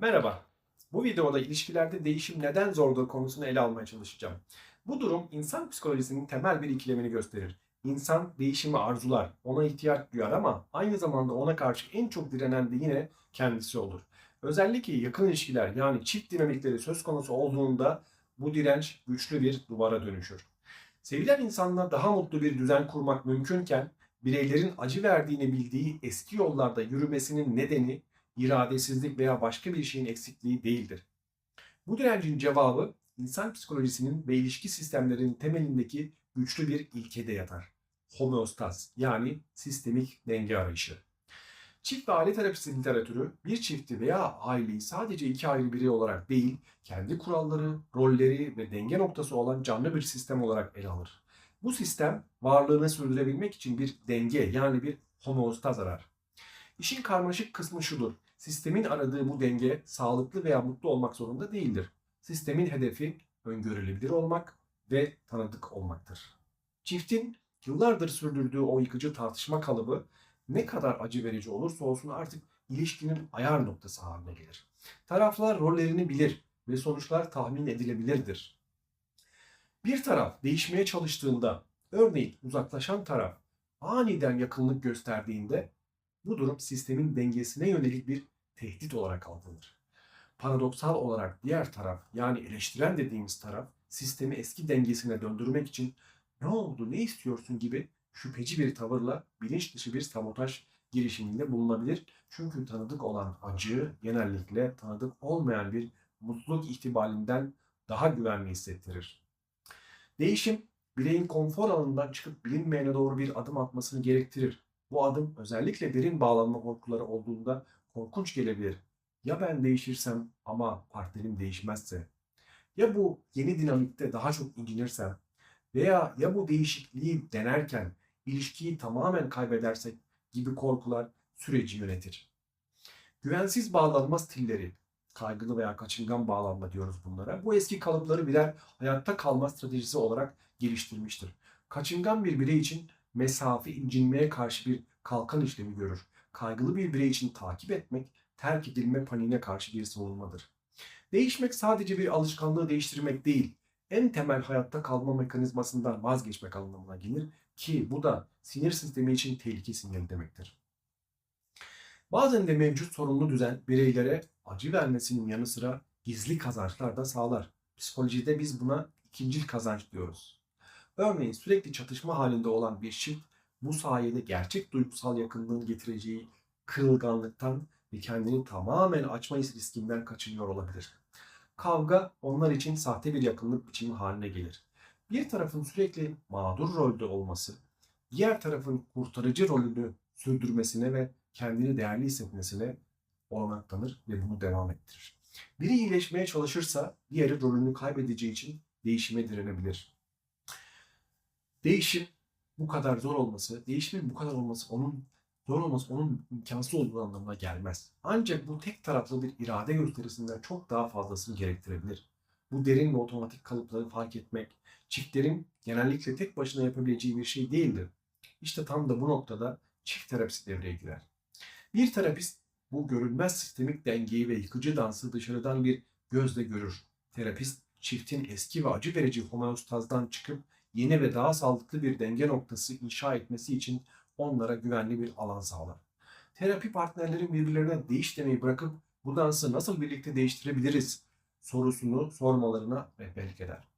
Merhaba. Bu videoda ilişkilerde değişim neden zordur konusunu ele almaya çalışacağım. Bu durum insan psikolojisinin temel bir ikilemini gösterir. İnsan değişimi arzular, ona ihtiyaç duyar ama aynı zamanda ona karşı en çok direnen de yine kendisi olur. Özellikle yakın ilişkiler yani çift dinamikleri söz konusu olduğunda bu direnç güçlü bir duvara dönüşür. Sevilen insanla daha mutlu bir düzen kurmak mümkünken bireylerin acı verdiğini bildiği eski yollarda yürümesinin nedeni iradesizlik veya başka bir şeyin eksikliği değildir. Bu direncin cevabı insan psikolojisinin ve ilişki sistemlerinin temelindeki güçlü bir ilkede yatar. Homeostaz yani sistemik denge arayışı. Çift ve aile terapisi literatürü bir çifti veya aileyi sadece iki ayrı birey olarak değil, kendi kuralları, rolleri ve denge noktası olan canlı bir sistem olarak ele alır. Bu sistem varlığını sürdürebilmek için bir denge yani bir homeostaz arar. İşin karmaşık kısmı şudur. Sistemin aradığı bu denge sağlıklı veya mutlu olmak zorunda değildir. Sistemin hedefi öngörülebilir olmak ve tanıdık olmaktır. Çiftin yıllardır sürdürdüğü o yıkıcı tartışma kalıbı ne kadar acı verici olursa olsun artık ilişkinin ayar noktası haline gelir. Taraflar rollerini bilir ve sonuçlar tahmin edilebilirdir. Bir taraf değişmeye çalıştığında, örneğin uzaklaşan taraf aniden yakınlık gösterdiğinde bu durum sistemin dengesine yönelik bir tehdit olarak algılanır. Paradoksal olarak diğer taraf yani eleştiren dediğimiz taraf sistemi eski dengesine döndürmek için ne oldu ne istiyorsun gibi şüpheci bir tavırla bilinç dışı bir sabotaj girişiminde bulunabilir. Çünkü tanıdık olan acı genellikle tanıdık olmayan bir mutluluk ihtimalinden daha güvenli hissettirir. Değişim bireyin konfor alanından çıkıp bilinmeyene doğru bir adım atmasını gerektirir. Bu adım özellikle derin bağlanma korkuları olduğunda korkunç gelebilir. Ya ben değişirsem ama partnerim değişmezse? Ya bu yeni dinamikte daha çok incinirsem? Veya ya bu değişikliği denerken ilişkiyi tamamen kaybedersek gibi korkular süreci yönetir. Güvensiz bağlanma stilleri, kaygılı veya kaçıngan bağlanma diyoruz bunlara. Bu eski kalıpları birer hayatta kalma stratejisi olarak geliştirmiştir. Kaçıngan bir birey için mesafe incinmeye karşı bir kalkan işlemi görür. Kaygılı bir birey için takip etmek, terk edilme paniğine karşı bir savunmadır. Değişmek sadece bir alışkanlığı değiştirmek değil, en temel hayatta kalma mekanizmasından vazgeçmek anlamına gelir ki bu da sinir sistemi için tehlike sinyali demektir. Bazen de mevcut sorunlu düzen bireylere acı vermesinin yanı sıra gizli kazançlar da sağlar. Psikolojide biz buna ikincil kazanç diyoruz. Örneğin sürekli çatışma halinde olan bir çift bu sayede gerçek duygusal yakınlığın getireceği kırılganlıktan ve kendini tamamen açma riskinden kaçınıyor olabilir. Kavga onlar için sahte bir yakınlık biçimi haline gelir. Bir tarafın sürekli mağdur rolde olması, diğer tarafın kurtarıcı rolünü sürdürmesine ve kendini değerli hissetmesine olanak tanır ve bunu devam ettirir. Biri iyileşmeye çalışırsa diğeri rolünü kaybedeceği için değişime direnebilir. Değişim bu kadar zor olması, değişimin bu kadar olması onun zor olması onun imkansız olduğu anlamına gelmez. Ancak bu tek taraflı bir irade gösterisinden çok daha fazlasını gerektirebilir. Bu derin ve otomatik kalıpları fark etmek, çiftlerin genellikle tek başına yapabileceği bir şey değildir. İşte tam da bu noktada çift terapisi devreye girer. Bir terapist bu görünmez sistemik dengeyi ve yıkıcı dansı dışarıdan bir gözle görür. Terapist çiftin eski ve acı verici homeostazdan çıkıp yeni ve daha sağlıklı bir denge noktası inşa etmesi için onlara güvenli bir alan sağlar. Terapi partnerlerin birbirlerine değiş demeyi bırakıp bu dansı nasıl birlikte değiştirebiliriz sorusunu sormalarına rehberlik eder.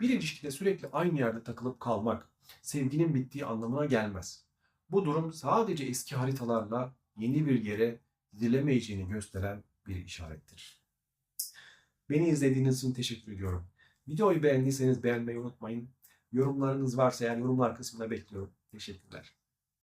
Bir ilişkide sürekli aynı yerde takılıp kalmak sevginin bittiği anlamına gelmez. Bu durum sadece eski haritalarla yeni bir yere gidilemeyeceğini gösteren bir işarettir. Beni izlediğiniz için teşekkür ediyorum. Videoyu beğendiyseniz beğenmeyi unutmayın. Yorumlarınız varsa eğer yorumlar kısmına bekliyorum. Teşekkürler.